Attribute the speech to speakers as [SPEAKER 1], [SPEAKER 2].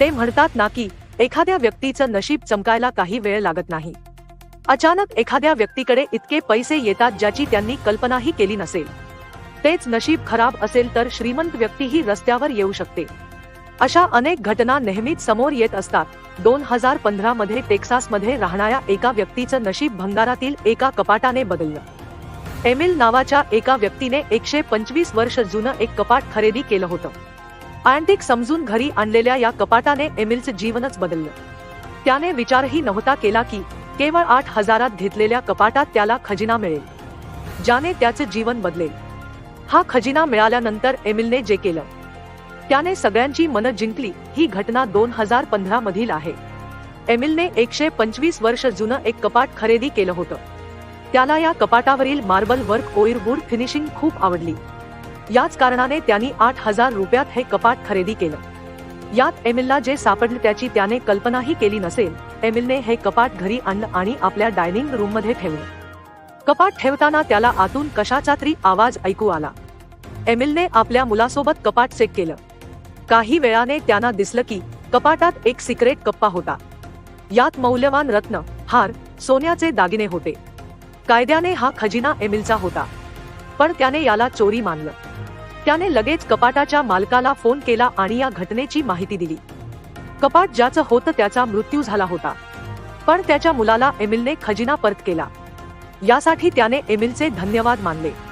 [SPEAKER 1] ते म्हणतात ना की एखाद्या व्यक्तीचं नशीब चमकायला काही वेळ लागत नाही. अचानक एखाद्या व्यक्तीकडे इतके पैसे येतात ज्याची त्यांनी कल्पनाही केली नसेल. तेच नशीब खराब असेल तर श्रीमंत व्यक्तीही रस्त्यावर येऊ शकते. अशा अनेक घटना नेहमीच समोर येत असतात. दोन हजार पंधरा मध्ये टेक्सासमध्ये राहणाऱ्या एका व्यक्तीचं नशीब भंगारातील एका कपाटाने बदललं. एमिल नावाच्या एका व्यक्तीने एकशे पंचवीस वर्ष जुनं एक कपाट खरेदी केलं होतं. अँटिक समजून घरी आणलेल्या या कपाटाने एमिलचं जीवनच बदललं. त्याने विचारही नव्हता केला की केवळ आठ हजारात घेतलेल्या कपाटात त्याला खजिना मिळेल ज्याने त्याचे जीवन बदलेल. हा खजिना मिळाल्यानंतर एमिलने जे केलं त्याने सगळ्यांची मनं जिंकली. ही घटना दोन हजार पंधरा मधील आहे. एमिलने एकशे पंचवीस वर्ष जुनं एक कपाट खरेदी केलं होतं. त्याला या कपाटावरील मार्बल वर्क ओईर फिनिशिंग खूप आवडली. याच कारणाने त्यांनी आठ हजार रुपयात हे कपाट खरेदी केलं. यात एमिलला जे सापडले त्याची त्याने कल्पनाही केली नसेल एमिलने हे कपाट घरी आणलं आणि आपल्या डायनिंग रूममध्ये ठेवलं. कपाट ठेवताना त्याला आतून कशाचा तरी आवाज ऐकू आला. एमिलने आपल्या मुलासोबत कपाट चेक केलं. काही वेळाने त्यांना दिसलं की कपाटात एक सिक्रेट कप्पा होता. यात मौल्यवान रत्न हार सोन्याचे दागिने होते. कायद्याने हा खजिना एमिलचा होता. पण त्याने याला चोरी मानलं. त्याने लगेच कपाटाच्या मालकाला फोन केला आणि या घटनेची माहिती दिली. कपाट ज्याचं होतं त्याचा मृत्यू झाला होता. पण त्याच्या मुलाला एमिलने खजिना परत केला. यासाठी त्याने एमिलचे धन्यवाद मानले.